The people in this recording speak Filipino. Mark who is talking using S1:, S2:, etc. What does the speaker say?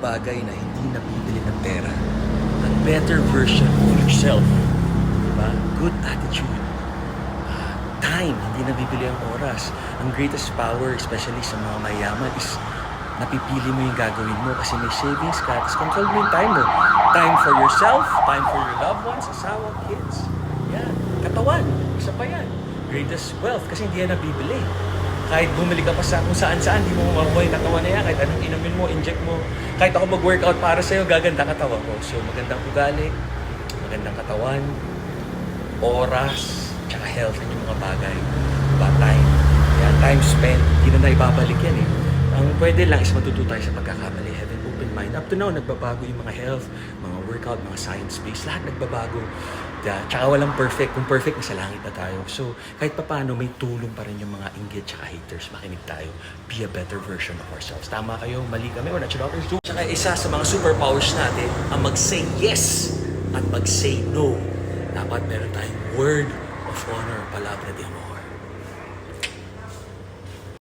S1: bagay na hindi nabibili ng pera. A better version of yourself. Diba? Good attitude. Ah, time, hindi nabibili ang oras. Ang greatest power, especially sa mga mayaman, is napipili mo yung gagawin mo kasi may savings ka. Tapos control mo yung time mo. Time for yourself, time for your loved ones, asawa, kids. Yan. Katawan, isa pa yan. Greatest wealth kasi hindi yan nabibili. Kahit bumili ka pa sa kung saan saan, hindi mo makuha yung katawan na yan. Kahit anong inumin mo, inject mo. Kahit ako mag-workout para sa'yo, gaganda katawan ko. So magandang ugali, magandang katawan, oras, tsaka health, yan yung mga bagay. Diba? Time. Yan, time spent, hindi na na ibabalik yan eh. Ang pwede lang is matuto tayo sa pagkakamali. Have an open mind. Up to now, nagbabago yung mga health, mga workout, mga science-based. Lahat nagbabago. Yeah, tsaka walang perfect. Kung perfect, nasa langit na tayo. So, kahit pa paano, may tulong pa rin yung mga inggit tsaka haters. Makinig tayo. Be a better version of ourselves. Tama kayo, mali kami, we're not your daughters. Tsaka isa sa mga superpowers natin, ang mag-say yes at mag-say no. Dapat meron tayong word of honor, palabra de amor.